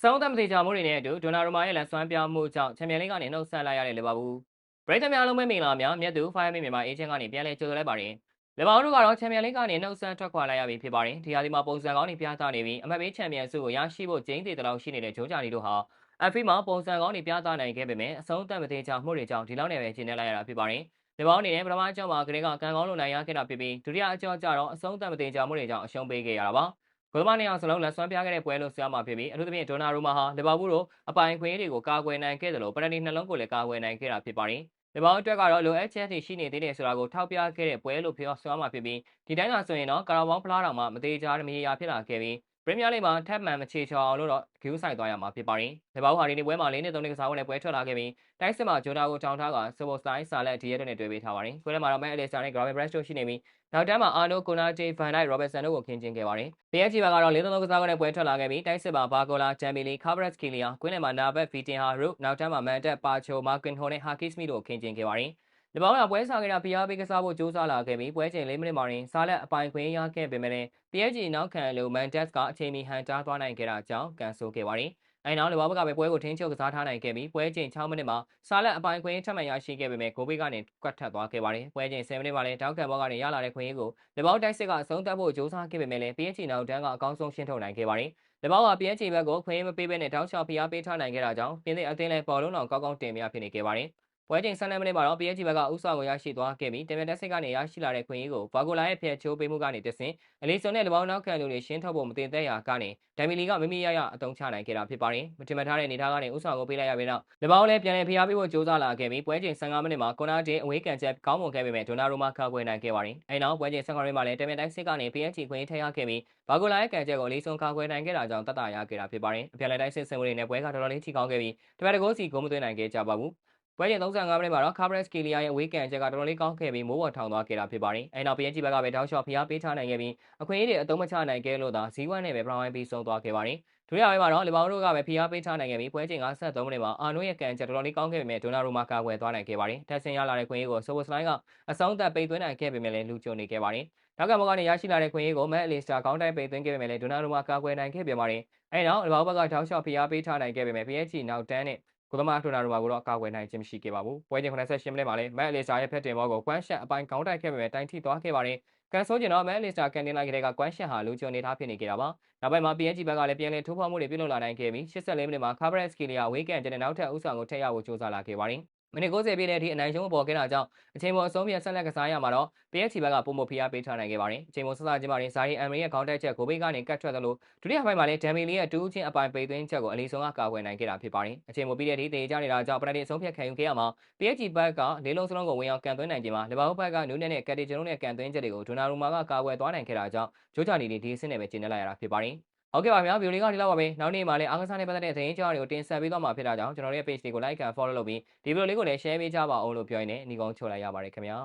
အဆုံးသတ်မသေးချာမှုတွေနဲ့အတူဒိုနာရိုမာရဲ့လက်စွမ်းပြမှုကြောင့်ချန်ပီယံလိဂ်ကနေနှုတ်ဆက်လိုက်ရတဲ့လီဗာပူးပရိသတ်များလုံးပဲမင်္ဂလာများမြတ်သူဖိုင်မင်မြန်မာအေဂျင့်ကနေပြန်လည်ကြိုဆိုလိုက်ပါတယ်လီဗာပူးတို့ကတော့ချန်ပီယံလိဂ်ကနေနှုတ်ဆက်ထွက်ခွာလိုက်ရပြီဖြစ်ပါတယ်ဒီဟာဒီမှာပုံစံကောင်းတွေပြသနေပြီးအမတ်ပေးချန်ပီယံဆုကိုရရှိဖို့ဂျိန်းတေတလောက်ရှိနေတဲ့ဂျိုးဂျာနီတို့ဟာအဖီမှာပုံစံကောင်းတွေပြသနိုင်ခဲ့ပေမဲ့အဆုံးသတ်မသေးချာမှုတွေကြောင့်ဒီလောက်နဲ့ပဲကျင်းနေလိုက်ရတာဖြစ်ပါတယ်လီဗာပူးအနေနဲ့ပထမအကြောင်းမှာကလေးကကန်ကောင်းလို့နိုင်ရခဲ့တာဖြစ်ပြီးဒုတိယအကြောင်းကျတော့အဆုံးသတ်မသေးချာမှုတွေကြောင့်အရှုံးပေးခဲ့ရတာပါ ဂိုးသမားနှစ်ယောက်စလုံးလက်စွမ်းပြခဲ့တဲ့ပွဲလို့ဆိုရမှာဖြစ်ပြီးအထူးသဖြင့်ဒိုနာရူမာဟာလီဗာပူးတို့အပိုင်ခွင့်တွေကိုကာကွယ်နိုင်ခဲ့တယ်လို့ပရနီနှလုံးကိုလည်းကာကွယ်နိုင်ခဲ့တာဖြစ်ပါတယ်။လီဗာပူးအတွက်ကတော့လိုအပ်ချက်တွေရှိနေသေးတယ်ဆိုတာကိုထောက်ပြခဲ့တဲ့ပွဲလို့ပြောဆိုရမှာဖြစ်ပြီးဒီတိုင်းကဆိုရင်တော့ကာရာဘောင်းဖလားတော်မှာမသေးချာမရေရာဖြစ်လာခဲ့ပြီး ပရီးမီးယားလိဂ်မှာထပ်မံမချေချော်အောင်လို့တော့ဂူးဆိုင်သွားရမှာဖြစ်ပါတယ်။လီဗာပူးဟာဒီနေ့ပွဲမှာ၄နှစ်၃နှစ်ကစားဝင်တဲ့ပွဲထွက်လာခဲ့ပြီးတိုက်စစ်မှာဂျိုနာကိုတောင်းထားကဆိုဘိုစတိုင်းဆာလက်ဒီရဲတို့နဲ့တွေ့ပေးထားပါတယ်။ပွဲထဲမှာတော့မန်အလီစတာနဲ့ဂရာဗင်ဘရက်စ်တို့ရှိနေပြီးနောက်တန်းမှာအာနိုကိုနာတီဗန်ဒိုက်ရောဘတ်ဆန်တို့ကိုခင်းကျင်းခဲ့ပါတယ်။ PSG ဘက်ကတော့၄၃ကစားကွက်နဲ့ပွဲထွက်လာခဲ့ပြီးတိုက်စစ်မှာဘာဂိုလာချန်ပီလီကာဗရက်စ်ကီလီယာကွင်းလယ်မှာနာဘက်ဖီတင်ဟာရုနောက်တန်းမှာမန်တက်ပါချိုမာကင်ဟိုနဲ့ဟာကစ်စမီတို့ကိုခင်းကျင်းခဲ့ပါတယ်။ဒီဘော င်းကပွဲစားကဖီယာပေးကစားဖို့ကြိုးစားလာခဲ့ပြီးပွဲချိန်၄မိနစ်မှာရင်စားလက်အပိုင်ခွင့်ရခဲ့ပေမဲ့ PSG နောက်ခံလိုမန်တက်ကအချိန်မီဟန်တားသွားနိုင်ခဲ့တာကြောင့်ကန်ဆိုခဲ့ပါတယ်။အဲနောက်လီဗာပူးကပဲပွဲကိုထင်းချုပ်ကစားထားနိုင်ခဲ့ပြီးပွဲချိန်6မိနစ်မှာဆာလက်အပိုင်ခွင့်ထပ်မံရရှိခဲ့ပေမဲ့ဂိုးဘေးကနေကွက်ထက်သွားခဲ့ပါတယ်။ပွဲချိန်10မိနစ်မှာလည်းတောက်ကန်ဘောကနေရလာတဲ့ခွင့်ရကိုလီဗာပူးတိုက်စစ်ကအဆုံးသတ်ဖို့ကြိုးစားခဲ့ပေမဲ့လည်း PSG နောက်တန်းကအကောင်းဆုံးရှင်းထုတ်နိုင်ခဲ့ပါတယ်။လီဗာပူးက PSG ဘက်ကိုခွင့်ရမပေးဘဲနဲ့တောက်ချောက်ဖိအားပေးထားနိုင်ခဲ့တာကြောင့်ပြင်သစ်အသင်းလည်းပေါ်လုံးအောင်ကောင်းကောင်းတင်ပြဖြစ်နေခဲ့ပါတယ်။ ပွဲချိန်12မိနစ်မှာတော့ PSG ဘက်ကဥဆောင်ကိုရရှိသွားခဲ့ပြီးတမန်တက်စစ်ကနေရရှိလာတဲ့ခွင့်ရေးကိုဘာဂိုလာရဲ့ဖျက်ချိုးပေးမှုကနေတဆင့်အလီဆွန်နဲ့လဘောင်းနောက်ခံလူတွေရှင်းထုတ်ဖို့မတင်သက်ရာကနေဒိုင်မီလီကမမီရရအတုံးချနိုင်ခဲ့တာဖြစ်ပါတယ်။မတင်မထားတဲ့နေသားကနေဥဆောင်ကိုပေးလိုက်ရပြီးနောက်လဘောင်းလည်းပြန်လည်ဖျားပေးဖို့ကြိုးစားလာခဲ့ပြီးပွဲချိန်15မိနစ်မှာကွန်နာတင်အဝေးကန်ချက်ကောင်းမွန်ခဲ့ပေမဲ့ဒိုနာရိုမာခါကွယ်နိုင်ခဲ့ပါတယ်။အဲနောက်ပွဲချိန်15မိနစ်မှာလည်းတမန်တက်စစ်ကနေ PSG ခွင့်ရေးထည့်ရခဲ့ပြီးဘာဂိုလာရဲ့ကန်ချက်ကိုအလီဆွန်ခါကွယ်နိုင်ခဲ့တာကြောင့်တတ်တာရခဲ့တာဖြစ်ပါတယ်။အပြန်လည်တိုက်စစ်ဆင်မှုတွေနဲ့ပွဲကတော်တော်လေးထိကောင်းခဲ့ပြီးတပတ်တကောစီဂိုးမသွင်းနိုင်ခဲ့ကြပါဘူး။ ပွဲချိန်35မိနစ်မှာတော့ Cabres Kelia ရဲ့ဝေးကန်ချက်ကတော်တော်လေးကောင်းခဲ့ပြီးမိုးပေါ်ထောင်သွားခဲ့တာဖြစ်ပါတယ်။အဲနောက် PSG ဘက်ကပဲတောက်လျှောက်ဖိအားပေးထားနိုင်ခဲ့ပြီးအခွင့်အရေးတွေအသုံးမချနိုင်ခဲ့လို့သာဇီဝနဲ့ပဲပရောင်းဝိုင်းပြီးဆုံးသွားခဲ့ပါတယ်။ဒုတိယပိုင်းမှာတော့လီဗာပူးတို့ကပဲဖိအားပေးထားနိုင်ခဲ့ပြီးပွဲချိန်53မိနစ်မှာအာနိုရဲ့ကန်ချက်တော်တော်လေးကောင်းခဲ့ပေမဲ့ဒိုနာရိုမာကာကွယ်သွားနိုင်ခဲ့ပါတယ်။တက်ဆင်ရလာတဲ့ခွင့်ရေးကိုဆိုဘိုစလိုင်းကအဆုံးသတ်ပိတ်သွင်းနိုင်ခဲ့ပေမဲ့လည်းလူကြုံနေခဲ့ပါတယ်။နောက်ကဘောကနေရရှိလာတဲ့ခွင့်ရေးကိုမက်အလီစတာကောင်းတိုက်ပိတ်သွင်းခဲ့ပေမဲ့လည်းဒိုနာရိုမာကာကွယ်နိုင်ခဲ့ပြန်ပါတယ်။အဲနောက်လီဗာပူးဘက်ကတောက်လျှောက်ဖိအားပေးထားနိုင်ခဲ့ပေမဲ့ PSG နောက်တန်းနဲ့ ကိုသမားထိုနာတို့မှာကိုတော့ကာကွယ်နိုင်ခြင်းမရှိခဲ့ပါဘူးပွဲချိန်88မိနစ်မှာလည်းမက်အလီစတာရဲ့ဖက်တင်ဘောကိုကွမ်းရှက်အပိုင်းကောင်းတိုက်ခဲ့ပေမဲ့တိုင်ထိသွားခဲ့ပါတယ်ကန်ဆိုးကျင်တော့မက်အလီစတာကန်တင်လိုက်တဲ့ကကွမ်းရှက်ဟာလူချုံနေတာဖြစ်နေကြတာပါနောက်ပိုင်းမှာ PSG ဘက်ကလည်းပြန်လည်ထိုးဖောက်မှုတွေပြုလုပ်လာနိုင်ခဲ့ပြီး84မိနစ်မှာ Cabres Kelia ဝေးကန်ကျတဲ့နောက်ထပ်ဥဆောင်ကိုထည့်ရဖို့ကြိုးစားလာခဲ့ပါတယ် မိနစ်90ပြည့်တဲ့အထိအနိုင်ရှုံးပေါ်ခဲ့တာကြောင့်အချိန်ပေါ်အဆုံးပြန်ဆက်လက်ကစားရမှာတော့ PSG ဘက်ကပုံမဖိအားပေးထားနိုင်ခဲ့ပါတယ်။အချိန်ပေါ်ဆက်စားခြင်းမှာရင်ဇာရီအမ်ရီရဲ့ခေါင်းတက်ချက်ကိုဘေးကနေကတ်ထွက်သလိုဒုတိယပိုင်းမှာလည်းဒမ်မီလီရဲ့တူးချင်းအပိုင်ပိတ်သွင်းချက်ကိုအလီဆုံကကာကွယ်နိုင်ခဲ့တာဖြစ်ပါတယ်။အချိန်ပေါ်ပြီးတဲ့အထိတေကြနေတာကြောင့်ပနတီအဆုံးဖြတ်ခံယူခဲ့ရမှာ PSG ဘက်ကလေးလုံးစလုံးကိုဝင်အောင်ကန်သွင်းနိုင်ခြင်းမှာလီဗာပူးဘက်ကနူးနယ်နဲ့ကက်တီဂျနိုနဲ့ကန်သွင်းချက်တွေကိုဒိုနာရူမာကကာကွယ်သွားနိုင်ခဲ့တာကြောင့်ဂျိုဂျာနီဒီဒီအဆင့်နဲ့ပဲကျင်းနေလိုက်ရတာဖြစ်ပါတယ်။ ဟုတ်ကဲ့ပါဗျာဗီဒီယိုလေးကဒီလောက်ပါပဲနောက်နေ့မှာလည်းအားကစားနဲ့ပတ်သက်တဲ့သတင်းကြောင်းတွေကိုတင်ဆက်ပေးသွားမှာဖြစ်တာကြောင့်ကျွန်တော်တို့ရဲ့ page တွေကို like and follow လုပ်ပြီးဒီဗီဒီယိုလေးကိုလည်း share ပေးကြပါအောင်လို့ပြောရင်းနဲ့ညီကုန်းချိုလိုက်ရပါတယ်ခင်ဗျာ